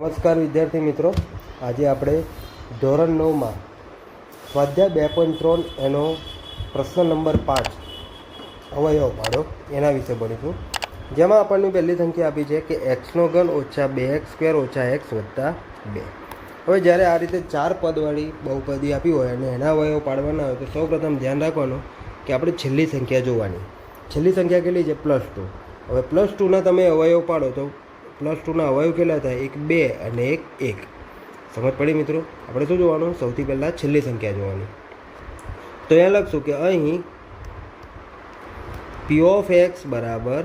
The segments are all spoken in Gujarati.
નમસ્કાર વિદ્યાર્થી મિત્રો. આજે આપણે ધોરણ નવમાં સ્વાધ્યાય બે પોઈન્ટ ત્રણ એનો પ્રશ્ન નંબર પાંચ અવયવ પાડો એના વિશે ભણીશું. જેમાં આપણને પહેલી સંખ્યા આપી છે કે એક્સનો ઘન ઓછા બે એક્સ સ્ક્વેર ઓછા એક્સ વત્તા બે. હવે જ્યારે આ રીતે ચાર પદવાળી બહુપદી આપી હોય અને એના અવયવ પાડવાના હોય તો સૌપ્રથમ ધ્યાન રાખવાનું કે આપણે છેલ્લી સંખ્યા જોવાની. છેલ્લી સંખ્યા કેટલી છે? પ્લસ ટુ હવે પ્લસ ટુના તમે અવયવ પાડો તો પ્લસ ટુના અવયવ કેટલા થાય? એક, બે અને એક એક. સમજ પડી મિત્રો? આપણે શું જોવાનું? સૌથી પહેલાં છેલ્લી સંખ્યા જોવાની. તો અહીંયા લખશું કે અહીં પી ઓફ એક્સ બરાબર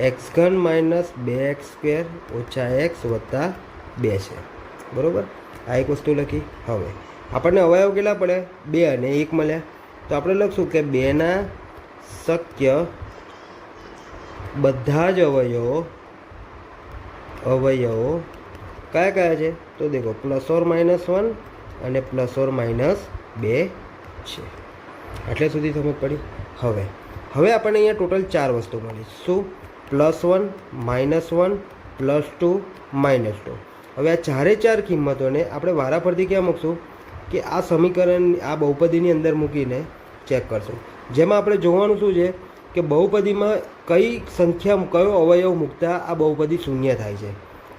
એક્સ ઘન માઇનસ બે એક્સ સ્ક્વેર ઓછા એક્સ વત્તા બે છે. બરાબર? આ એક વસ્તુ લખી. હવે આપણને અવયવ કેટલા પડે? બે અને એક મળ્યા. તો આપણે લખશું કે બેના શક્ય બધા જ અવયવો અવયવો કયા કયા છે? તો દેખો પ્લસ ઓર માઇનસ વન અને પ્લસ ઓર માઇનસ બે છે. એટલે સુધી સમજ પડી. હવે હવે આપણને અહીંયા ટોટલ ચાર વસ્તુ મળી. શું? Plus one minus one plus two minus two હવે આ ચારે ચાર કિંમતોને આપણે વારાફરતી ક્યાં મૂકશું? કે આ સમીકરણ આ બહુપદીની અંદર મૂકીને ચેક કરશું. જેમાં આપણે જોવાનું શું છે? કે બહુપદીમાં કઈ સંખ્યા કયો અવયવ મૂકતા આ બહુપદી શૂન્ય થાય છે?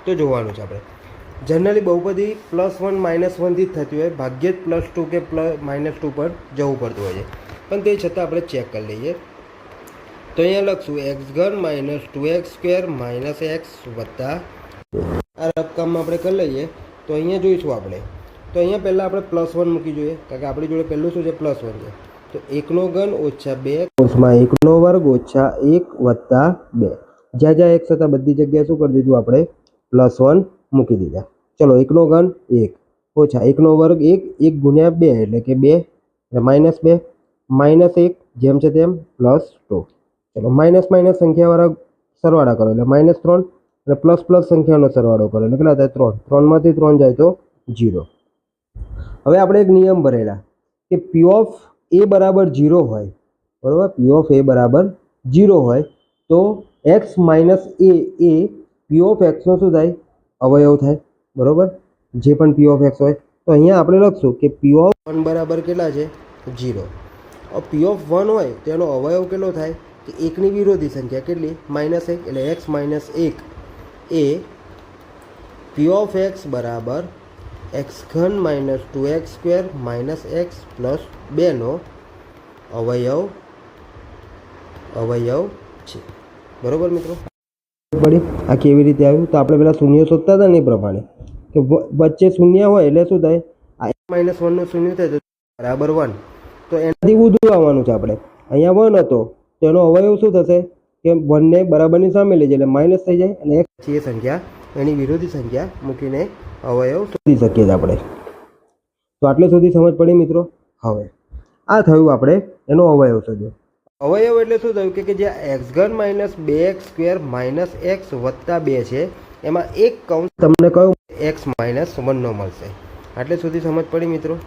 તો જોવાનું છે આપણે. જનરલી બહુપદી પ્લસ વન માઇનસ વનથી જ થતી હોય. ભાગ્યે જ પ્લસ ટુ કે પ્લસ માઇનસ ટુ પર જવું પડતું હોય છે. પણ તે છતાં આપણે ચેક કરી લઈએ. તો અહીંયા લખશું એક્સ ઘન minus two X square minus X વત્તા આ રકમમાં આપણે કરી લઈએ. તો અહીંયા જોઈશું આપણે. તો અહીંયા પહેલાં આપણે પ્લસ વન મૂકી જોઈએ. કારણ કે આપણી જોડે પહેલું શું છે? પ્લસ વન છે. તો એકનો ઘન ઓછા બે કોષમાં એકનો વર્ગ ઓછા એક વત્તા બે. જ્યાં જ્યાં એક થતાં બધી જગ્યાએ શું કરી દીધું આપણે? પ્લસ વન મૂકી દીધા. ચલો, એકનો ઘન એક. ઓછા એકનો વર્ગ એક એક ગુણ્યા બે એટલે કે બે એટલે માઇનસ બે. માઇનસ એક જેમ છે તેમ પ્લસ ટુ. ચલો, માઇનસ માઇનસ સંખ્યાવાળા સરવાળા કરો એટલે માઇનસ ત્રણ અને પ્લસ પ્લસ સંખ્યાનો સરવાળો કરો એટલે કેટલા થાય? ત્રણ. ત્રણમાંથી ત્રણ જાય તો જીરો હવે આપણે એક નિયમ ભરેલા કે પી ઓફ એ બરાબર જીરો હોય, બરાબર? પી ઓફ એ બરાબર જીરો હોય, તો એક્સ માઇનસ એ એ પી ઓફ એક્સનો શું થાય? અવયવ થાય, બરાબર? જે પણ પી ઓફ એક્સ હોય, તો અહીંયા આપણે લખશું કે પી ઓફ વન બરાબર કેટલા છે? જીરો પી ઓફ વન હોય, તો એનો અવયવ કેટલો થાય? કે એકની વિરોધી સંખ્યા કેટલી? માઇનસ એક, એટલે એક્સ માઇનસ એક એ પી ઓફ એક્સ બરાબર એક્સ ઘન minus two X square minus X plus બેનો અવયવ અવયવ છે. બરાબર મિત્રો? પડી. આ કેવી રીતે આવ્યું? તો આપણે પહેલાં શૂન્ય શોધતા હતા ને એ પ્રમાણે. કે વચ્ચે શૂન્ય હોય એટલે શું થાય? આ માઇનસ વનનું શૂન્ય થાય તો બરાબર વન. તો એનાથી ઊંધું આવવાનું છે આપણે. અહીંયા વન હતો. તો એનો અવયવ શું થશે? કે વનને બરાબરની સામે લઈ જાય એટલે માઇનસ થઈ જાય અને એક છે એ સંખ્યા એની વિરોધી સંખ્યા મૂકીને અવયવ શોધી શકીએ છીએ આપણે. તો આટલે સુધી સમજ પડી મિત્રો? હવે. આ થયું આપણે એનો અવયવ શોધ્યો અવયવ એટલે શું થયું? કે જે એક્સ ઘન માઇનસ બે એક્સ સ્ક્વેર માઇનસ એક્સ વત્તા બે છે એમાં એક કૌંસ તમને કયું એક્સ માઇનસ વનનો મળશે. આટલે સુધી સમજ પડી મિત્રો?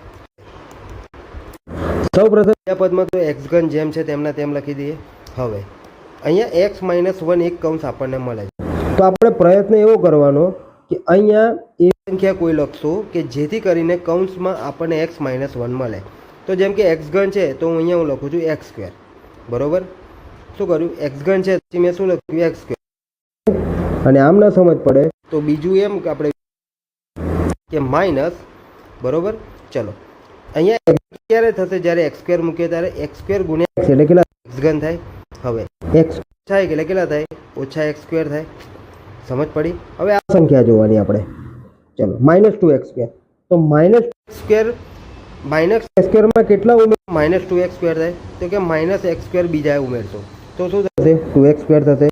સૌ પ્રથમ બીજા પદમાં તો એક્સ ઘન જેમ છે તેમના તેમ લખી દઈએ. હવે અહીંયા એક્સ માઇનસ વન એક કૌંસ આપણને મળે છે. તો આપણે પ્રયત્ન એવો કરવાનો કે અહીંયા એ સંખ્યા કોઈ લખશો કે જેથી કરીને કૌંસમાં આપણને એક્સ માઇનસ વન મળે. તો જેમ કે એક્સ ઘન છે તો અહીંયા હું લખું છું એક્સ સ્ક્વેર બરોબર? શું કર્યું? એક્સ ઘન છે પછી મેં શું લખ્યું? એક્સ સ્ક્વેર અને આમ ના સમજ પડે તો બીજું એમ કે આપણે કે માઇનસ બરોબર? ચલો. અહીંયા ક્યારે થશે? જ્યારે એક્સ સ્ક્વેર મૂકીએ ત્યારે એક્સ સ્ક્વેર ગુણ્યા એટલે કેટલા? એક્સ ઘન થાય. હવે એક્સ થાય એટલે કેટલા થાય? ઓછા એક્સ સ્ક્વેર થાય. સમજ પડી? હવે આ સંખ્યા જોવાની આપણે? ચલો માઇનસ ટુ એક્સ સ્ક્વેર તો માઇનસ સ્ક્વેર માઇનસ સ્ક્વેરમાં કેટલા ઉમેર માઇનસ ટુ એક્સ સ્ક્વેર થાય. તો કે માઇનસ એક્સ સ્ક્વેર બીજા ઉમેરશો. તો શું થશે? ટુ એક્સ સ્ક્વેર થશે.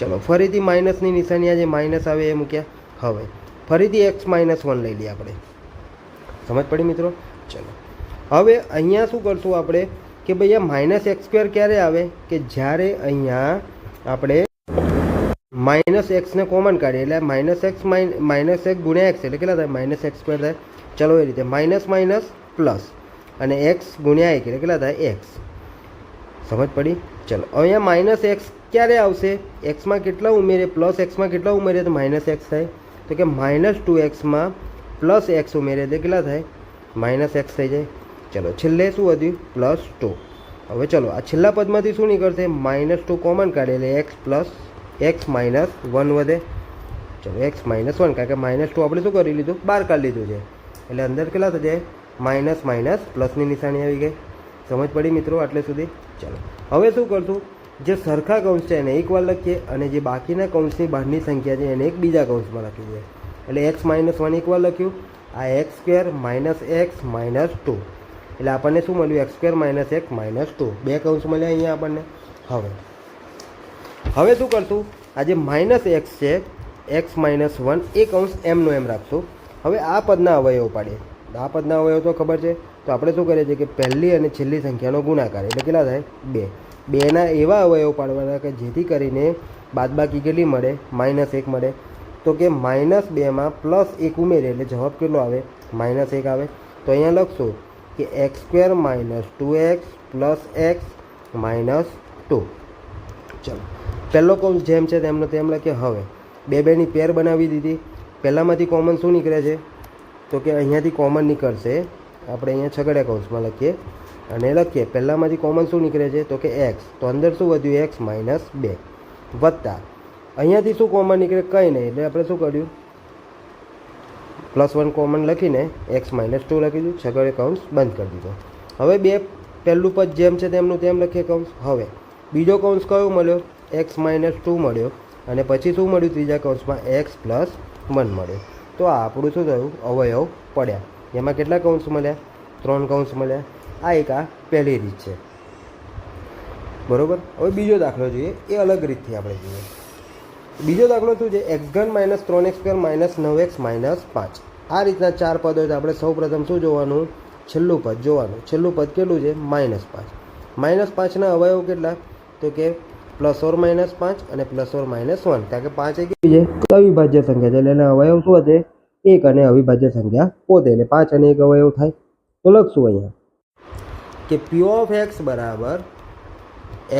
ચલો ફરીથી માઇનસની નિશાની આ જે માઇનસ આવે એ મૂક્યા. હવે ફરીથી એક્સ માઇનસ વન લઈ લઈએ આપણે. સમજ પડી મિત્રો? ચલો. હવે અહીંયા શું કરશું આપણે? કે ભાઈ આ માઇનસ એક્સ સ્ક્વેર ક્યારે આવે? કે જ્યારે અહીંયા આપણે માઇનસ એક્સને કોમન કાઢીએ, એટલે માઇનસ એક્સ માઇનસ એક ગુણ્યા એક્સ એટલે કેટલા થાય? માઇનસ એક્સ સ્ક્વેર થાય. ચલો એ રીતે, માઇનસ માઇનસ પ્લસ અને એક્સ ગુણ્યા એક એટલે કેટલા થાય? એક્સ. સમજ પડી? ચલો, અહીંયા માઇનસ એક્સ ક્યારે આવશે? એક્સમાં કેટલા ઉમેરે પ્લસ એક્સમાં કેટલા ઉમેરે તો માઇનસ એક્સ થાય. તો કે માઇનસ ટુ એક્સમાં પ્લસ એક્સ ઉમેરે એટલે કેટલા થાય? માઇનસ એક્સ થઈ જાય. ચલો, છેલ્લે શું વધ્યું? Plus two. હવે ચલો, આ છેલ્લા પદમાંથી શું નીકળશે? માઇનસ ટુ કોમન કાઢે એટલે X plus X minus one વધે. ચલો, એક્સ માઇનસ વન, કારણ કે માઇનસ ટુ આપણે શું કરી લીધું? બહાર કાઢી લીધું છે. એટલે અંદર કેટલા થશે? માઇનસ માઇનસ પ્લસની નિશાની આવી ગઈ. સમજ પડી મિત્રો આટલે સુધી? ચલો, હવે શું કરશું? જે સરખા કૌંસ છે એને એકવાર લખીએ અને જે બાકીના કૌંસની બહારની સંખ્યા છે એને એક બીજા કૌંસમાં લખી દઈએ. એટલે એક્સ માઇનસ વન એકવાર લખ્યું. આ X square minus X minus two. એટલે આપણને શું મળ્યું? X square minus X minus two. બે કૌંસ મળ્યા અહીંયા આપણને. હવે હવે શું કરશું? આ જે માઇનસ એક્સ છે એક્સ માઇનસ વન એક અંશ એમનો એમ રાખશું. હવે આ પદના અવયવ પાડીએ આ પદના અવયવ તો ખબર છે? તો આપણે શું કરીએ છીએ કે પહેલી અને છેલ્લી સંખ્યાનો ગુણાકાર. એટલે કેટલા થાય? બે. બેના એવા અવયવ પાડવાના કે જેથી કરીને બાદબાકી કેટલી મળે? માઇનસ એક મળે. તો કે માઇનસ બેમાં પ્લસ એક ઉમેરે એટલે જવાબ કેટલો આવે? માઇનસ એક આવે. તો અહીંયા લખશું કે X square minus two X plus X minus two ચલો. પહેલો કૌંસ જેમ છે તેમનો તેમ લખીએ હવે. બે બેની પેર બનાવી દીધી. પહેલાંમાંથી કોમન શું નીકળે છે? તો કે અહીંયાથી કોમન નીકળશે. આપણે અહીંયા છગડ્યા કૌંસમાં લખીએ. અને લખીએ, પહેલાંમાંથી કોમન શું નીકળે છે? તો કે એક્સ. તો અંદર શું વધ્યું? એક્સ માઇનસ બે. વત્તા. અહીંયાથી શું કોમન નીકળે? કંઈ નહીં. એટલે આપણે શું કર્યું? પ્લસ વન કોમન લખીને એક્સ માઇનસ ટુ લખી દીધું. છગડે કૌંસ બંધ કરી દીધો. હવે બે પહેલું પદ જેમ છે તેમનું તેમ લખીએ કૌંસ. હવે બીજો કૌંસ કયો મળ્યો? એક્સ માઇનસ ટુ મળ્યો અને પછી શું મળ્યું ત્રીજા કૌંસમાં? એક્સ પ્લસ વન મળ્યો. તો આ આપણું શું થયું? અવયવ પડ્યા. એમાં કેટલા કૌંસ મળ્યા? ત્રણ કૌંસ મળ્યા. આ એક આ પહેલી રીત છે. બરોબર? હવે બીજો દાખલો જોઈએ. એ અલગ રીતથી આપણે જોઈએ. બીજો દાખલો શું છે? એક્સ ઘન માઇનસ ત્રણ એક્સ સ્ક્વેર માઇનસ નવ એક્સ માઇનસ પાંચ. આ રીતના ચાર પદ હોય તો આપણે સૌ પ્રથમ શું જોવાનું? છેલ્લું પદ જોવાનું. છેલ્લું પદ કેટલું છે? માઇનસ પાંચ. માઇનસ પાંચના અવયવ કેટલા? તો કે પ્લસ ઓર માઇનસ પાંચ અને પ્લસ ઓર માઇનસ વન. કારણ કે પાંચ એક છે અવિભાજ્ય સંખ્યા છે. એટલે એના અવયવ શું હશે? એક અને અવિભાજ્ય સંખ્યા પોતે. એટલે પાંચ અને એક અવયવ થાય. તો લખશું અહીંયા. કે પી ઓફ એક્સ બરાબર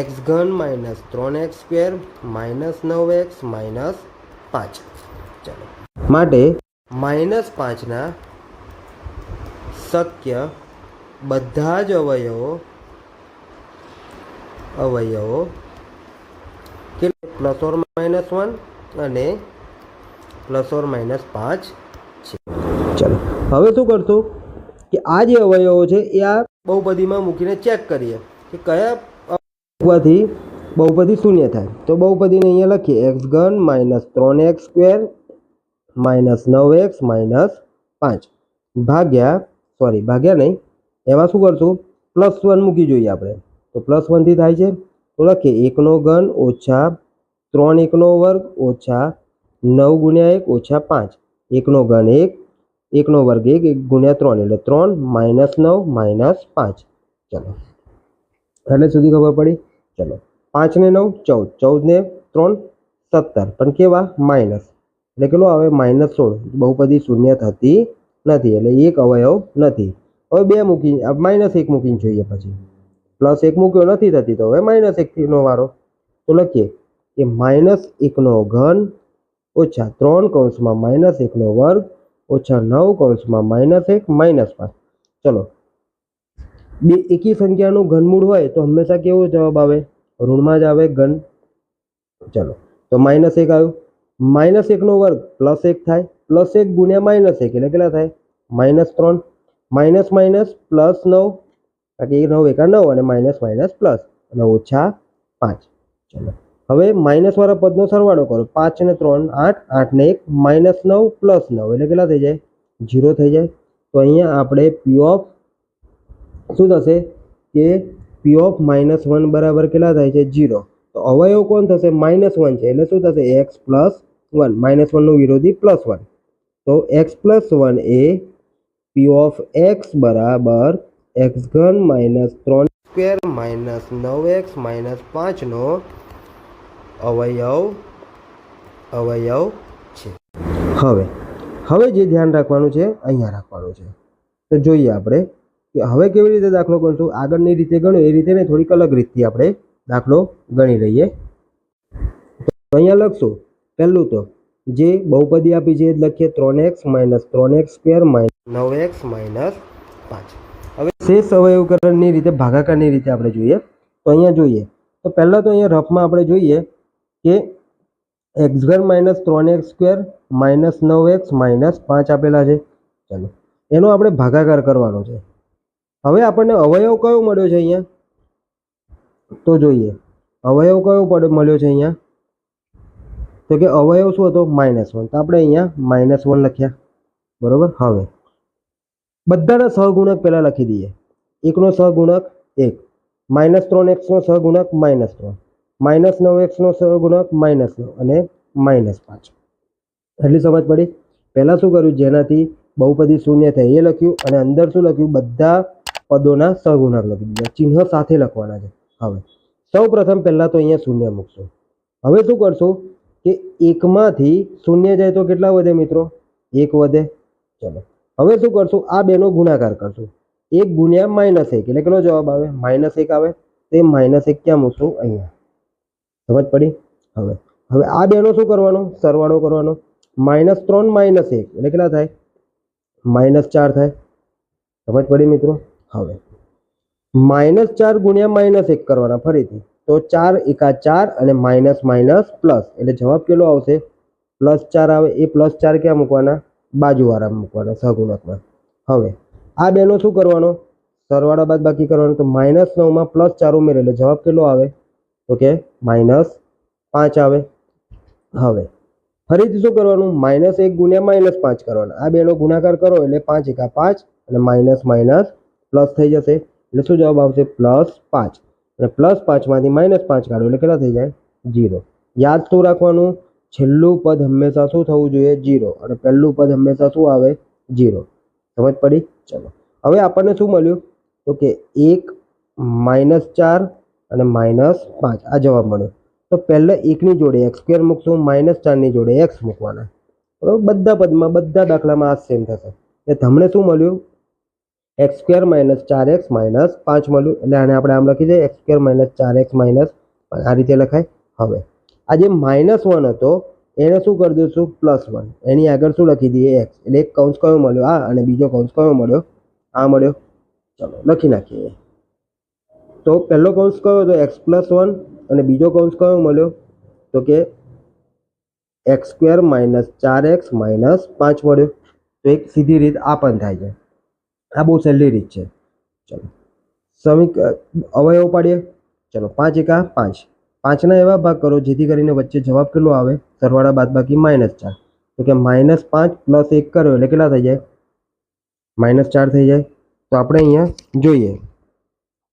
એક્સ ઘન માઇનસ ત્રણ એક્સ સ્ક્વેર માઇનસ નવ એક્સ માઇનસ પાંચ. ચાલો. માટે માઇનસ પાંચના શક્ય બધા જ અવયવો અવયવો કે પ્લસ ઓર માઇનસ વન અને પ્લસ ઓર માઇનસ પાંચ છે. ચાલો, હવે શું કરશું કે આ જે અવયવો છે એ આ બહુપદીમાં મૂકીને ચેક કરીએ કે કયા મૂકવાથી બહુપદી શૂન્ય થાય. તો બહુપદીને અહીંયા લખીએ એક્સ ઘન માઇનસ ત્રણ એક્સ સ્ક્વેર માઇનસ નવ એક્સ માઇનસ પાંચ. ભાગ્યા, સોરી, ભાગ્યા નહીં. એમાં શું કરશું? પ્લસ વન મૂકી જોઈએ આપણે. તો પ્લસ વનથી થાય છે તો લખીએ એકનો ઘન ઓછા ત્રણ એકનો વર્ગ ઓછા નવ ગુણ્યા એક ઓછા પાંચ એકનો ઘન એક એકનો વર્ગ એક એક ગુણ્યા ત્રણ એટલે ત્રણ માઇનસ નવ માઇનસ પાંચ ચલો એટલે સુધી ખબર પડી ચલો પાંચ ને નવ ચૌદ ચૌદ ને ત્રણ સત્તર પણ કેવા માઇનસ એટલે કેટલો આવે માઇનસ સોળ બહુપદી શૂન્ય થતી નથી એટલે એક અવયવ નથી હવે બે મૂકી માઇનસ એક મૂકીને જોઈએ પછી પ્લસ એક મૂક્યો નથી થતી, તો હવે માઇનસ એકનો વારો. તો લખીએ કે માઇનસ એકનો ઘન ઓછા ત્રણ કૌંસમાં માઇનસ એકનો વર્ગ ઓછા નવ કૌંસમાં માઇનસ એક માઇનસ પાંચ ચલો. બે એકી સંખ્યાનું ઘનમૂળ હોય તો હંમેશા કેવો જવાબ આવે? ઋણમાં જ આવે ઘન. ચલો. તો માઇનસ એક આવ્યું. માઇનસ એકનો વર્ગ પ્લસ એક થાય. પ્લસ એક ગુણ્યા માઇનસ એક એટલે કેટલા થાય? માઇનસ ત્રણ. માઇનસ માઇનસ પ્લસ નવ. કારણ કે નવ એકા નવ અને માઇનસ માઇનસ પ્લસ અને ઓછા પાંચ. ચલો. હવે માઇનસવાળા પદનો સરવાળો કરો. પાંચ ને ત્રણ, આઠ આઠ ને એક માઇનસ નવ પ્લસ નવ. એટલે કેટલા થઈ જાય? ઝીરો થઈ જાય. તો અહીંયા આપણે પી ઓફ શું થશે? કે પી ઓફ માઇનસ વન બરાબર કેટલા થાય છે? ઝીરો તો અવયવ કોણ થશે? માઇનસ વન છે. એટલે શું થશે? એક્સ પ્લસ વન માઇનસ વનનું વિરોધી પ્લસ વન તો એક્સ પ્લસ વન એ પી ઓફ એક્સ બરાબર એક્સ ઘન માઇનસ ત્રણ સ્ક્વેર માઇનસ નવ એક્સ માઇનસ પાંચનો અવયવ અવયવ છે. હવે હવે જે ધ્યાન રાખવાનું છે, અહીંયા રાખવાનું છે. તો જોઈએ આપણે કે હવે કેવી રીતે દાખલો ગણશું? આગળની રીતે ગણો એ રીતે ને થોડીક અલગ રીતથી આપણે દાખલો ગણી લઈએ. અહીંયા લખશું, પહેલું તો, જે બહુપદી આપી છે એ લખીએ ત્રણ એક્સ માઇનસ ત્રણ એક્સ સ્ક્વેર માઇનસ નવ એક્સ માઇનસ પાંચ. હવે શેષ અવયવકરણની રીતે, ભાગાકારની રીતે આપણે જોઈએ, તો અહીંયા જોઈએ, તો પહેલાં તો અહીંયા રફમાં આપણે જોઈએ કે એક્સ ઘન માઇનસ ત્રણ એક્સ સ્ક્વેર માઇનસ નવ એક્સ માઇનસ પાંચ આપેલા છે. ચાલો, એનો આપણે ભાગાકાર કરવાનો છે. હવે આપણને અવયવ કયો મળ્યો છે અહીંયા? તો જોઈએ, અવયવ કયો મળ્યો છે અહીંયા? તો કે અવયવ શું હતો? Minus one. તો આપણે અહીંયા માઇનસ વન લખ્યા. બરાબર? હવે બધાના સહગુણક પહેલાં લખી દઈએ. એકનો સહગુણક એક. માઇનસ ત્રણ એક્સનો સહગુણક માઇનસ ત્રણ. માઇનસ નવ એક્સનો સહગુણક માઇનસ નવ અને માઇનસ પાંચ. એટલી સમજ પડી? પહેલાં શું કર્યું? જેનાથી બહુપદી શૂન્ય થાય એ લખ્યું અને અંદર શું લખ્યું? બધા પદોના સહગુણક લખી દીધા. ચિહ્ન સાથે લખવાના છે. હવે સૌ પ્રથમ પહેલાં તો અહીંયા શૂન્ય મૂકશું. હવે શું કરશું? કે એકમાંથી શૂન્ય જાય તો કેટલા વધે મિત્રો? એક વધે. ચલો. હવે શું કરશું? આ બેનો ગુણાકાર કરશું. એક ગુણ્યા માઇનસ એક. એટલે કેટલો જવાબ આવે? માઇનસ એક આવે. તો એ માઇનસ એક ક્યાં મૂકશું? અહીંયા. સમજ પડી? હવે. હવે આ બેનો શું કરવાનો? સરવાળો કરવાનો. માઇનસ ત્રણ, માઇનસ એક. એટલે કેટલા થાય? માઇનસ ચાર થાય. સમજ પડી મિત્રો? હવે. માઇનસ ચાર ગુણ્યા માઇનસ એક કરવાના ફરીથી. તો ચાર એકા ચાર અને માઇનસ માઇનસ પ્લસ. એટલે જવાબ કેટલો આવશે? પ્લસ ચાર આવે. એ પ્લસ ચાર ક્યાં મૂકવાના? બાજુવાળા મૂકવાના સહગુણકમાં હવે, આ બેનો શું કરવાનો? સરવાળા બાદ બાકી કરવાનો, તો માઇનસ નવમાં પ્લસ ચાર ઉમેરે, એટલે જવાબ કેટલો આવે? તો કે માઇનસ પાંચ આવે. હવે, ફરીથી શું કરવાનું? માઇનસ એક ગુણ્યા માઇનસ પાંચ કરવાના. આ બેનો ગુણાકાર કરો, એટલે પાંચ એકા પાંચ, અને માઇનસ માઇનસ પ્લસ થઈ જશે. એટલે શું જવાબ આવશે? પ્લસ પાંચ. અને પ્લસ પાંચમાંથી માઇનસ પાંચ કાઢો, એટલે કેટલા થઈ જાય? જીરો યાદ શું રાખવાનું? છેલ્લું પદ હંમેશા શું થવું જોઈએ? જીરો અને પહેલું પદ હંમેશા શું આવે? જીરો સમજ પડી? ચલો. હવે આપણને શું મળ્યું? તો કે એક માઇનસ ચાર અને માઇનસ પાંચ. આ જવાબ મળ્યો. તો પહેલાં એકની જોડે એક્સ સ્ક્વેર મૂકશું, માઇનસ ચારની જોડે એક્સ મૂકવાના. બરાબર? બધા પદમાં, બધા દાખલામાં આ સેમ થશે. એટલે તમને શું મળ્યું? એક્સ સ્ક્વેર માઇનસ ચાર એક્સ માઇનસ પાંચ મળ્યું. એટલે આને આપણે આમ લખી દઈએ, એક્સ સ્ક્વેર માઇનસ ચાર એક્સ માઇનસ આ રીતે લખાય. હવે આ જે માઇનસ વન હતો, એને શું કરી દઈશું? પ્લસ વન એની આગળ શું લખી દઈએ? એક્સ એટલે એક કૌંસ કયો મળ્યો? આ અને બીજો કૌંસ કયો મળ્યો? આ મળ્યો. ચલો, લખી નાખીએ. તો પહેલો કૌંસ કયો હતો? એક્સ પ્લસ વન અને બીજો કૌંસ કયો મળ્યો? તો કે એક્સ સ્ક્વેર માઇનસ ચાર એક્સ માઇનસ પાંચ મળ્યો. તો એક સીધી રીત આ પણ થાય છે. આ બહુ સહેલી રીત છે. ચલો. સમીક અવયવ પાડીએ ચલો, પાંચ એકા પાંચ. પાંચના એવા ભાગ કરો જેથી કરીને વચ્ચે જવાબ કેટલો આવે? સરવાળા બાદ બાકી માઇનસ ચાર. તો કે માઇનસ પાંચ પ્લસ એક કરો એટલે કેટલા થઈ જાય? માઇનસ ચાર થઈ જાય. તો આપણે અહીંયા જોઈએ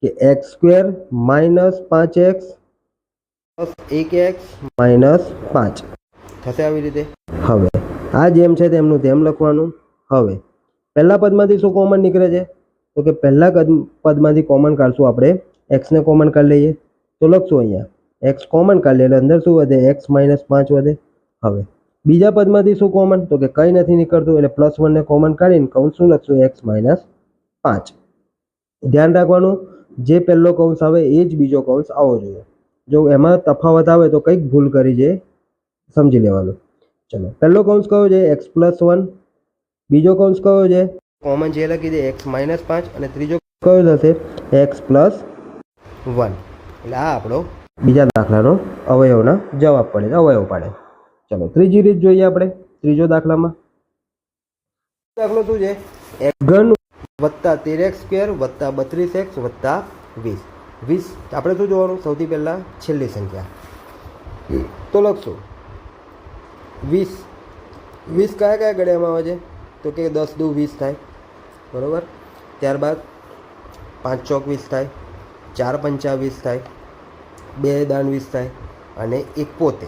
કે એક્સ સ્ક્વેર માઇનસ પાંચ એક્સ પ્લસ એક એક્સ માઇનસ પાંચ. થશે આવી રીતે? હવે, આ જેમ છે તેમનું તેમ લખવાનું. હવે, પહેલા પદમાંથી શું કોમન નીકળે છે? તો કે પહેલા પદમાંથી કોમન કાઢશું આપણે. એક્સને કોમન કાઢી લઈએ. તો લખશું અહીંયા. એક્સ કોમન કાઢી લે એટલે અંદર શું વધે? એક્સ માઇનસ પાંચ વધે. હવે, બીજા પદમાંથી શું કોમન તો કે કંઈ નથી નીકળતું, એટલે પ્લસ વનને કોમન કાઢીને કૌંસ શું લખશું? એક્સ માઇનસ પાંચ. ધ્યાન રાખવાનું, જે પહેલો કૌંસ આવે એ જ બીજો કૌંસ આવવો જોઈએ. જો એમાં તફાવત આવે તો કંઈક ભૂલ કરી છે સમજી લેવાનું. ચલો, પહેલો કૌંસ કયો છે? એક્સ પ્લસ વન બીજો કૌંસ કયો છે? કોમન જે લખી દે એક્સ માઇનસ પાંચ. અને ત્રીજો કયો થશે? એક્સ પ્લસ વન એટલે આ આપણો બીજા દાખલાનો અવયવના જવાબ પડે અવયવ પાડે. ચલો, ત્રીજી રીત જોઈએ આપણે. ત્રીજો દાખલામાં. દાખલો શું છે? ઘન વત્તા તેર એક્સ સ્ક્વેર વત્તા બત્રીસ એક્સ વત્તા વીસ. વીસ, આપણે શું જોવાનું? સૌથી પહેલાં છેલ્લી સંખ્યા. તો લખશું. વીસ. વીસ કયા કયા ગળ્યામાં આવે છે? તો કે દસ દુ વીસ થાય. બરાબર? ત્યારબાદ પાંચ ચોક વીસ થાય. ચાર પંચા વીસ થાય. બે દાન વીસ થાય અને એક પોતે.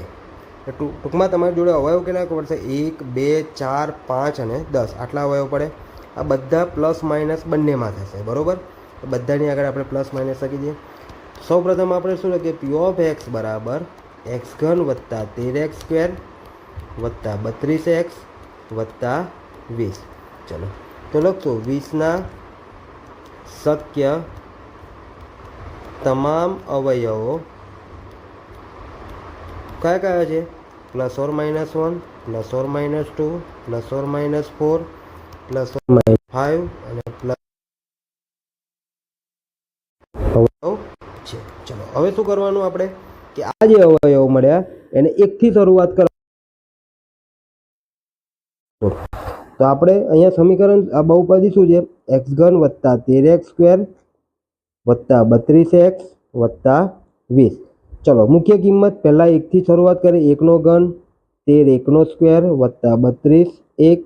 ટૂંકમાં તમારી જોડે અવયવ કેટલા પડશે એક, બે, ચાર, પાંચ અને દસ. આટલા અવયવ પડે. આ બધા પ્લસ માઇનસ બંનેમાં થશે, બરાબર? બધાની આગળ આપણે પ્લસ માઇનસ લખી દઈએ. સૌ પ્રથમ આપણે શું લખીએ? પી ઓફ એક્સ બરાબર એક્સ ઘન વત્તા તેર એક્સ સ્ક્વેર વત્તા બત્રીસ એક્સ વત્તા વીસ. ચલો. તો લખશો, વીસના શક્ય તમામ અવયવો કયા કયા છે? Plus or minus one, plus or minus two, plus or minus four, plus or minus five અને પ્લસ છે. ચલો, હવે શું કરવાનું આપણે? કે આ જે અવયવ મળ્યા, એને એકથી શરૂઆત કર તો આપણે અહીંયા સમીકરણ, આ બહુપદી શું છે? એક્સ ઘન વત્તા તેર એક્સ સ્ક્વેર વત્તા બત્રીસ એક્સ વત્તા વીસ. ચલો, મુખ્ય કિંમત પહેલાં એકથી શરૂઆત કરી એકનો ઘન તેર, એકનો સ્ક્વેર વત્તા બત્રીસ, એક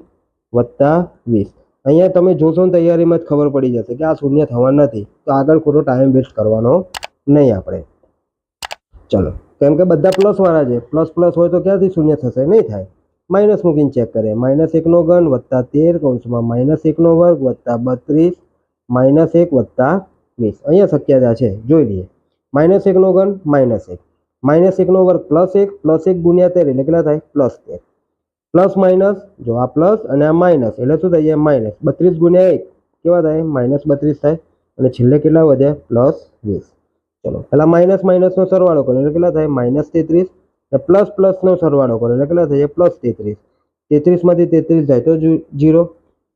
વત્તા વીસ. અહીંયા તમે જોશો ને તૈયારીમાં જ ખબર પડી જશે કે આ શૂન્ય થવા નથી. તો આગળ ખોટો ટાઈમ વેસ્ટ કરવાનો નહીં આપણે. ચલો, કેમ કે બધા પ્લસવાળા છે. પ્લસ પ્લસ હોય તો ક્યાંથી શૂન્ય થશે? નહીં થાય. માઇનસ મૂકીને ચેક કરીએ. માઇનસ એકનો ઘન વત્તા તેર કૌંસમાં માઇનસ એકનો વર્ગ વત્તા બત્રીસ માઇનસ એક વત્તા વીસ. અહીંયા શક્યતા છે. જોઈ લઈએ. માઇનસ એકનો ઘન માઇનસ એક. માઇનસ એકનો વર્ગ પ્લસ એક પ્લસ એક ગુણ્યા તેર એટલે કેટલા થાય? પ્લસ તેર. પ્લસ માઇનસ, જો આ પ્લસ અને આ માઇનસ, એટલે શું થઈ જાય માઇનસ. બત્રીસ ગુણ્યા એક, કેવા થાય? માઇનસ બત્રીસ થાય. અને છેલ્લે કેટલા વધે પ્લસ વીસ. ચલો, પહેલાં માઇનસ માઇનસનો સરવાળો કરો, એટલે કેટલા થાય? માઇનસ તેત્રીસ. અને પ્લસ પ્લસનો સરવાળો કરો, એટલે કેટલા થાય? પ્લસ તેત્રીસ. તેત્રીસમાંથી તેત્રીસ જાય તો જીરો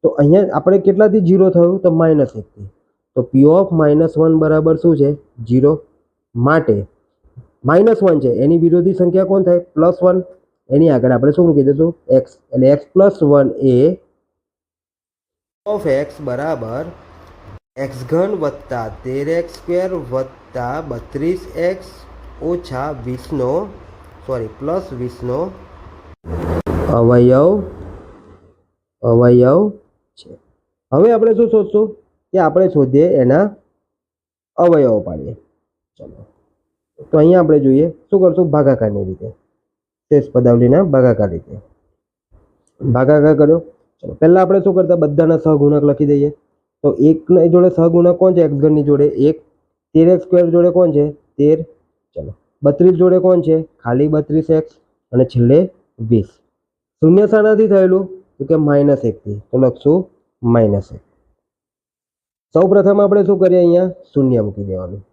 તો અહીંયા આપણે કેટલાથી જીરો થયું? તો માઇનસ એકથી. તો પી ઓફ માઇનસ વન બરાબર શું છે? જીરો માટે માઇનસ વન છે. એની વિરોધી સંખ્યા કોણ થાય? Plus one. એની આગળ આપણે શું મૂકી દઈશું? એક્સ. એટલે એક્સ પ્લસ વન એ ઓફ એક્સ બરાબર એક્સ ઘન વત્તા તેર એક્સ સ્ક્વેર વત્તા બત્રીસ એક્સ ઓછા વીસનો, સોરી, પ્લસ વીસનો અવયવ અવયવ છે. હવે આપણે શું શોધશું? કે આપણે શોધીએ એના અવયવો પાડીએ. ચલો તો અહીંયા આપણે જોઈએ શું કરશું ભાગાકારની રીતે। શેષ પદાવલીના ભાગાકાર રીતે। ભાગાકાર કર્યો। ચલો, પહેલાં આપણે શું કરતા? બધાના સહગુણક લખી દઈએ। તો એકની જોડે સહગુણક કોણ છે? એક્સ ઘનની જોડે એક, તેર એક્સ સ્ક્વેર જોડે કોણ છે? તેર. ચલો, બત્રીસ જોડે કોણ છે? ખાલી બત્રીસ એક્સ અને છેલ્લે વીસ. શૂન્ય શાનાથી થયેલું, તો કે માઇનસ એકથી તો લખશું માઇનસ એક. સૌ પ્રથમ આપણે શું કરીએ અહીંયા? શૂન્ય મૂકી દેવાનું.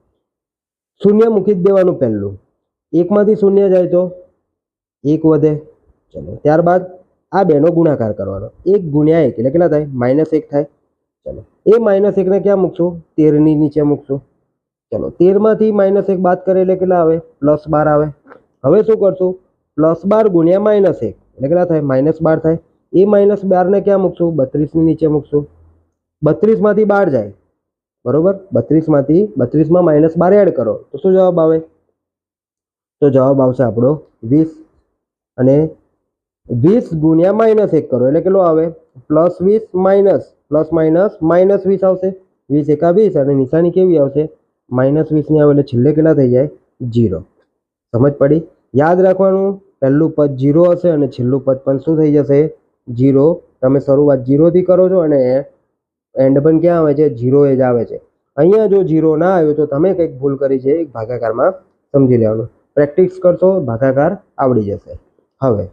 શૂન્ય મૂકી જ દેવાનું પહેલું. એકમાંથી શૂન્ય જાય તો એક વધે. ચલો, ત્યારબાદ આ બેનો ગુણાકાર કરવાનો. એક ગુણ્યા એક એટલે કેટલા થાય? માઇનસ એક થાય. ચલો, એ માઇનસ એકને ક્યાં મૂકશું? તેરની નીચે મૂકશું. ચલો, તેરમાંથી માઇનસ એક બાદ કરે એટલે કેટલા આવે? પ્લસ બાર આવે. હવે શું કરશું? પ્લસ બાર ગુણ્યા માઇનસ એક એટલે કેટલા થાય? માઇનસ બાર થાય. એ માઇનસ બારને ક્યાં મૂકશું? બત્રીસની નીચે મૂકશું. બત્રીસમાંથી બાર જાય. બરોબર? બત્રીસમાંથી, બત્રીસમાં માઇનસ બાર એડ કરો. તો શું જવાબ આવે? તો જવાબ આવશે આપણો વીસ. અને વીસ ગુણ્યા માઇનસ એક કરો. એટલે કેટલો આવે? પ્લસ વીસ માઇનસ પ્લસ માઇનસ માઇનસ વીસ આવશે. વીસ એકા વીસ અને નિશાની કેવી આવશે? માઇનસ વીસની આવે એટલે છેલ્લે કેટલા થઈ જાય? જીરો સમજ પડી? યાદ રાખવાનું, પહેલું પદ જીરો હશે અને છેલ્લું પદ પણ શું થઈ જશે? જીરો તમે શરૂઆત જીરોથી કરો છો અને એન્ડ પણ ક્યાં આવે છે? જીરો એ જ આવે છે. અહીંયા જો ઝીરો ના આવ્યો તો તમે કંઈક ભૂલ કરી છે એક ભાગાકારમાં સમજી લેવાનું. પ્રેક્ટિસ કરશો, ભાગાકાર આવડી જશે. હવે,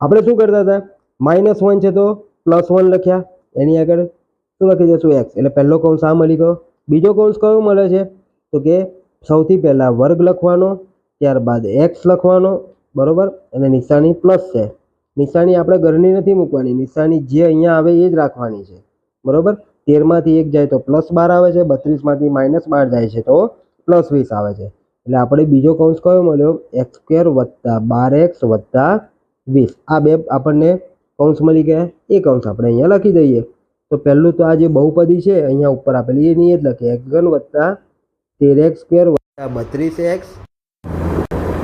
આપણે શું કરતા હતા? માઇનસ વન છે તો પ્લસ વન લખ્યા. એની આગળ શું લખી જશું? એક્સ એટલે પહેલો કૌંસ આ મળી ગયો. બીજો કૌંસ કયો મળે છે? તો કે સૌથી પહેલાં વર્ગ લખવાનો, ત્યારબાદ એક્સ લખવાનો, બરોબર? અને નિશાની પ્લસ છે. નિશાની આપણે ઘરની નથી મૂકવાની. નિશાની જે અહીંયા આવે એ જ રાખવાની છે. બરોબર? તેરમાંથી એક જાય તો પ્લસ બાર આવે છે, બત્રીસમાંથી માઇનસ બાર જાય છે તો પ્લસ વીસ આવે છે. એટલે આપણે બીજો કૌંસ કયો મળ્યો? એક્સ સ્ક્વેર વત્તા બાર એક્સ વત્તા વીસ. આ બે આપણને કૌંસ મળી ગયા. એ કૌંસ આપણે અહીંયા લખી દઈએ. તો પહેલું તો આ જે બહુપદી છે, અહીંયા ઉપર આપેલી એની એ જ લખીએ એક્સ ઘન વત્તા તેર એક્સ સ્ક્વેર વત્તા બત્રીસ એક્સ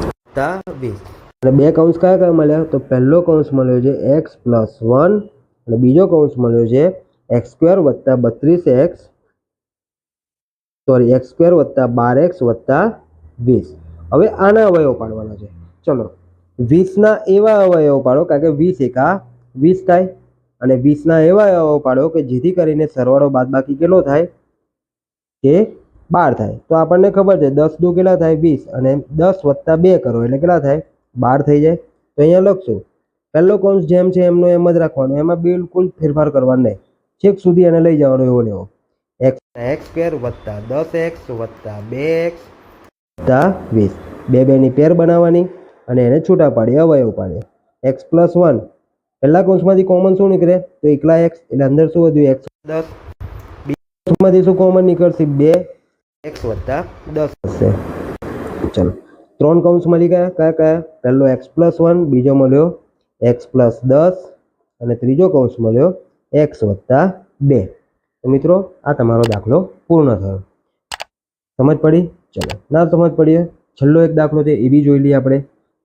વત્તા વીસ. અને બે કૌંસ કયા કયા મળ્યા? તો પહેલો કૌંસ મળ્યો છે એક્સ પ્લસ વન. અને બીજો કૌંસ મળ્યો છે એક્સ સ્ક્વેર વત્તા બત્રીસ એક્સ, સોરી, એક્સ સ્ક્વેર વત્તા બાર એક્સ વત્તા વીસ. હવે આના અવયવ પાડવાના છે. ચલો, વીસના એવા અવયવ પાડો, કારણ કે વીસ એકા વીસ થાય, અને વીસના એવા અવયવ પાડો કે જેથી કરીને સરવાળો બાદબાકી કેટલો થાય? કે બાર થાય. તો આપણને ખબર છે, દસ દુ કેટલા થાય? વીસ. અને દસ વત્તા બે કરો, એટલે કેટલા થાય? બાર થઈ જાય. તો અહીંયા લખશું. પહેલો કૌંસ જેમ છે, એમનો એમ જ રાખવાનો. એમાં બિલકુલ ફેરફાર કરવાનો નહીં. છેક સુધી એને લઈ જવાનો એવો લેવો એક્સ એક્સ સ્ક્વેર વત્તા દસ એક્સ વત્તા બે એક્સ વત્તા વીસ. બે બેની પેર બનાવવાની અને એને છૂટા પાડીએ અવયવ પાડીએ એક્સ પ્લસ વન પહેલા કૌંસમાંથી કોમન શું નીકળે? તો એકલા એક્સ એટલે અંદર શું વધ્યું? એક્સ દસ. બીજામાંથી કૌંસમાંથી શું કોમન નીકળશે? બે. એક્સ વત્તા દસ. હશે. ચલો. ત્રણ કૌંસ મળી ગયા કયા કયા? પહેલો એક્સ પ્લસ વન બીજો મળ્યો એક્સ પ્લસ દસ અને ત્રીજો કૌંસ મળ્યો એક્સ વત્તા બે. તો મિત્રો, આ તમારો દાખલો પૂર્ણ થયો. સમજ પડી? ચલો. ના સમજ પડીએ છેલ્લો એક દાખલો છે, એ બી જોઈ લઈએ આપણે.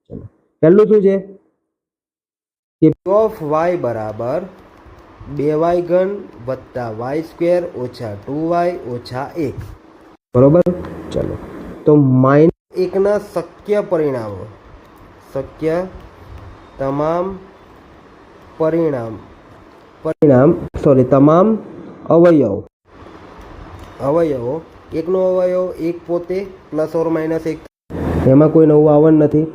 ચલો. પહેલું શું છે? કે ઓફ વાય બરાબર બે વાય ઘન વત્તા વાય સ્ક્વેર ઓછા ટુ વાય ઓછા એક. બરોબર? ચલો. તો માઇનસ એકના શક્ય પરિણામો. શક્ય તમામ પરિણામ. પરિણામ સોરી તમામ અવયવ. અવયવો એકનો અવયવ એક પોતે પ્લસ ઓર માઇનસ એક. એમાં કોઈ નવું આવન નથી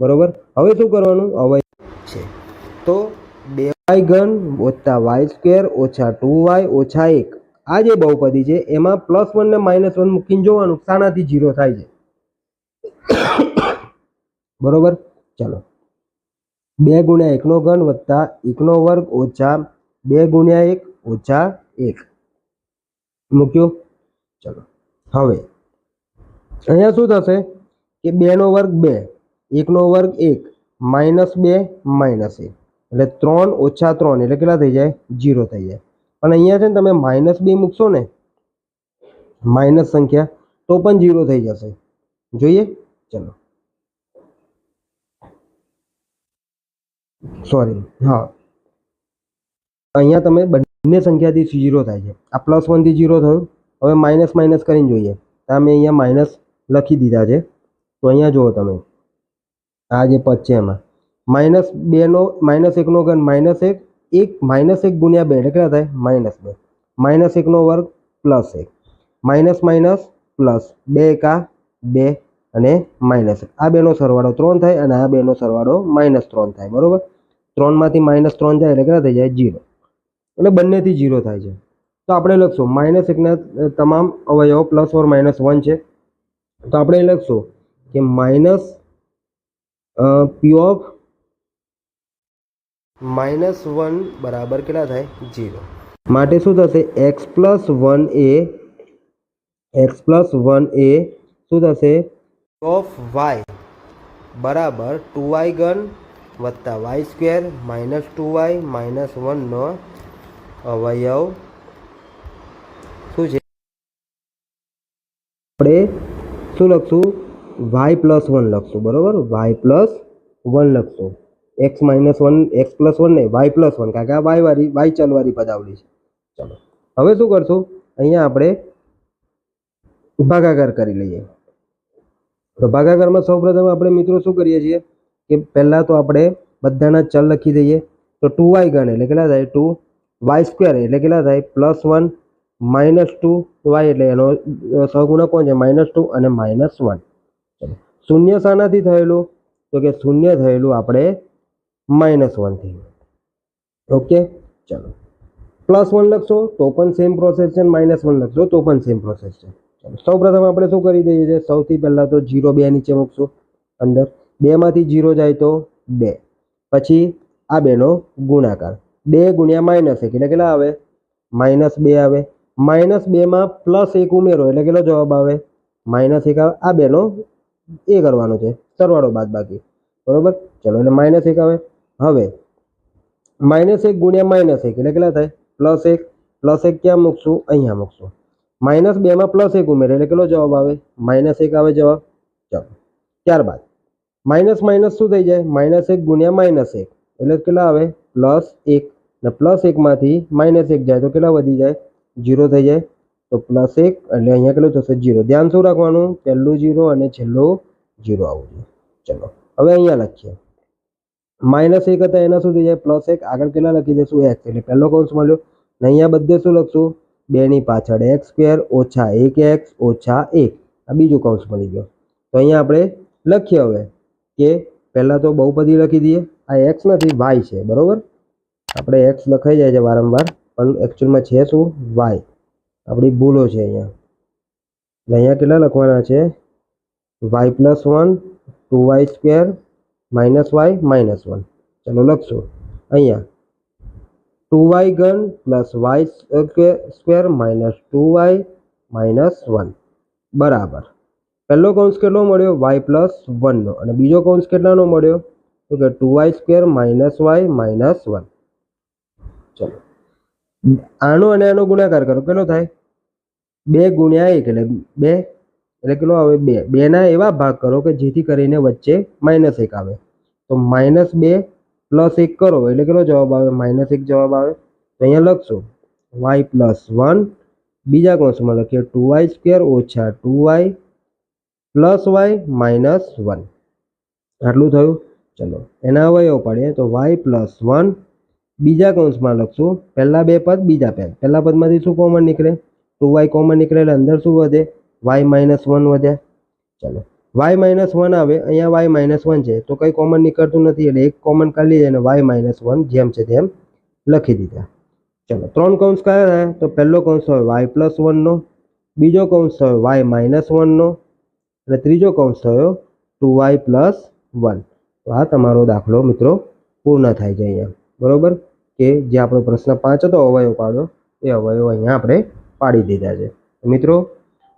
બરોબર? હવે શું કરવાનું? અવયવ છે. તો બે વાય ઘન વત્તા વાય સ્ક્વેર ઓછા ટુ વાય ઓછા એક. આ જે બહુપદી છે એમાં પ્લસ વન ને માઇનસ વન મૂકીને જોવાનું શાનાથી જીરો થાય છે. બરોબર? ચાલો. બે ગુણ્યા એકનો ઘન વત્તા એકનો વર્ગ ઓછા બે ગુણ્યા એક ઓછા એક. મૂક્યું? ચલો. હવે, અહીંયા શું થશે? કે બેનો વર્ગ બે એકનો વર્ગ એક, માઇનસ બે, માઇનસ એક. એટલે ત્રણ ઓછા ત્રણ, એટલે કેટલા થઈ જાય? જીરો થઈ જાય. અને અહીંયા છે ને તમે માઇનસ બે મૂકશો ને, માઇનસ સંખ્યા, તો પણ જીરો થઈ જશે. જોઈએ? ચલો. સોરી હા. અહીંયા તમે બંને સંખ્યાથી ઝીરો થાય છે. આ પ્લસ વનથી ઝીરો થયું. હવે માઇનસ માઇનસ કરીને જોઈએ. તો મેં અહીંયા માઇનસ લખી દીધા છે. તો અહીંયા જુઓ તમે. આ જે પદ છે એમાં. માઇનસ બેનો માઇનસ એકનો ઘન માઇનસ એક એક માઇનસ એક ગુણ્યા બે. એટલે કેટલા થાય? માઇનસ બે. માઇનસ એકનો વર્ગ પ્લસ એક. માઇનસ માઇનસ પ્લસ બે એકા બે અને માઇનસ આ બેનો સરવાળો ત્રણ થાય અને આ બેનો સરવાળો માઇનસ ત્રણ થાય. બરાબર? ત્રણમાંથી માઇનસ ત્રણ જાય એટલે કેટલા થઈ જાય? જીરો એટલે બંનેથી જીરો થાય છે. તો આપણે લખશું માઇનસ એકના તમામ અવયવો પ્લસ ઓર માઇનસ વન છે. તો આપણે લખશું કે minus P of minus one બરાબર કેટલા થાય? જીરો માટે શું થશે? એક્સ પ્લસ વન એ એક્સ પ્લસ વન એ શું થશે? ઓફ વાય બરાબર ટુ વાય ગન વત્તા Y square minus two Y minus વનનો અવયવ શું છે? આપણે શું લખશું? વાય પ્લસ વન લખશું, બરોબર? વાય પ્લસ વન લખશું. X minus one X plus one નહીં વાય પ્લસ વન કારણ કે આ વાય વાળી વાય ચલવાળી પદાવલી છે. ચલો. હવે શું કરશું? અહીંયા આપણે ભાગાકાર કરી લઈએ. તો ભાગાકારમાં સૌપ્રથમ આપણે મિત્રો શું કરીએ છીએ? કે પહેલાં તો આપણે બધાના ચલ લખી દઈએ. તો ટુ વાય ગણ એટલે કેટલા થાય? ટુ વાય સ્ક્વેર એટલે કેટલા થાય? Plus one, minus two, y એટલે એનો સહગુણક કોણ છે? માઇનસ ટુ અને માઇનસ વન. શૂન્ય શાનાથી થયેલું? તો કે શૂન્ય થયેલું આપણે માઇનસ વનથી. ઓકે? ચલો. પ્લસ વન લખશો તો પણ સેમ પ્રોસેસ છે માઇનસ વન લખશો તો પણ સેમ પ્રોસેસ છે. સૌ પ્રથમ આપણે શું કરી દઈએ છીએ? સૌથી પહેલાં તો જીરો બે નીચે મૂકશું. અંદર. બેમાંથી જીરો જાય તો બે. પછી આ બેનો ગુણાકાર. બે ગુણ્યા માઇનસ એક. એટલે કેટલા આવે? માઇનસ બે આવે. માઇનસ બેમાં પ્લસ એક ઉમેરો એટલે કેટલો જવાબ આવે? માઇનસ એક આવે. આ બેનો એ કરવાનો છે. સરવાળો બાદ બાકી બરોબર? ચલો, એટલે માઇનસ એક આવે. હવે માઇનસ એક ગુણ્યા માઇનસ એક એટલે કેટલા થાય? પ્લસ એક. પ્લસ એક ક્યાં મૂકશું? અહીંયા મૂકશું. માઇનસ બેમાં પ્લસ એક ઉમેરે એટલે કેટલો જવાબ આવે? માઇનસ એક આવે જવાબ. ચાલો, ત્યારબાદ. માઇનસ માઇનસ શું થઈ જાય? માઇનસ એક ગુણ્યા માઇનસ એક. એટલે કેટલા આવે? પ્લસ એક. ને પ્લસ એકમાંથી માઇનસ એક જાય તો કેટલા વધી જાય? જીરો થઈ જાય. તો પ્લસ એક એટલે અહીંયા કેટલું થશે? જીરો ધ્યાન શું રાખવાનું? પહેલું જીરો અને છેલ્લું જીરો આવવું જોઈએ ચલો. હવે અહીંયા લખીએ. માઇનસ એક હતા એના શું થઈ જાય? પ્લસ એક. આગળ કેટલા લખી દઈશું? એક્સ. એટલે પહેલો કૌંસ મળ્યો. ને અહીંયા બધે શું લખશું? બેની પાછળ એક્સ સ્ક્વેર ઓછા એક એક્સ ઓછા એક. આ બીજું કૌંસ મળી ગયો. તો અહીંયા આપણે લખીએ હવે કે પહેલાં તો બહુપદી લખી દઈએ. આ એક્સ નથી વાય છે, બરાબર? આપણે એક્સ લખાઈ જાય છે વારંવાર, પણ એકચ્યુઅલમાં છે શું? વાય આપણી ભૂલો છે અહીંયા. એટલે અહીંયા કેટલા લખવાના છે? Y plus one two Y square minus Y minus one ચલો લખશો. અહીંયા. ટુ વાય ઘન plus Y square minus two Y minus one બરાબર. પહેલો કૌંસ કેટલો મળ્યો? વાય પ્લસ વનનો અને બીજો કૌંસ કેટલાનો મળ્યો? તો કે two Y square minus Y minus one. ચલો. આનો અને આનો ગુણાકાર કરો. કેટલો થાય? બે ગુણ્યા એક એટલે બે. એટલે કેટલો આવે? બે. બેના એવા ભાગ કરો કે જેથી કરીને વચ્ચે માઇનસ એક આવે. તો માઇનસ બે પ્લસ એક કરો. એટલે કેટલો જવાબ આવે? માઇનસ એક જવાબ આવે. તો અહીંયા લખશો. Y plus one. બીજા કૌંસમાં લખીએ. ટુ વાય સ્ક્વેર ઓછા two Y plus Y minus one. આટલું થયું? ચલો, એના અવયવ પાડીએ તો વાય પ્લસ વન બીજા કૌંસમાં લખશું. પહેલાં બે પદ, બીજા પદ. પહેલાં પદમાંથી શું કોમન નીકળે? ટુ વાય કોમન નીકળે એટલે અંદર શું વધે? વાય માઇનસ વન વધે. ચાલો વાય માઇનસ વન આવે, અહીંયા વાય માઇનસ વન છે. તો કંઈ કોમન નીકળતું નથી, એટલે એક કોમન કાઢી લઈએ અને વાય માઇનસ વન જેમ છે તેમ લખી દીધા. ચલો, ત્રણ કૌંસ કયા થાય? તો પહેલો કૌંસ હોય વાય પ્લસ વનનો બીજો કૌંસ થયો વાય માઇનસ વનનો અને ત્રીજો કૌંસ થયો ટુ વાય પ્લસ વન તો આ તમારો દાખલો મિત્રો પૂર્ણ થાય છે અહીંયા. બરાબર? કે જે આપણો પ્રશ્ન પાંચ હતો, અવયવ પાડો, એ અવયવ અહીંયા આપણે પાડી દીધા છે. મિત્રો,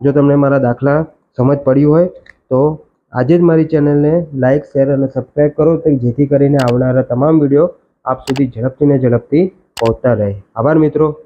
જો તમને મારા દાખલા સમજ પડ્યું હોય, તો આજે જ મારી ચેનલને લાઇક શેર અને સબસ્ક્રાઈબ કરો તો જેથી કરીને આવનારા તમામ વીડિયો આપ સુધી ઝડપથી ને ઝડપથી પહોંચતા રહે. આભાર મિત્રો.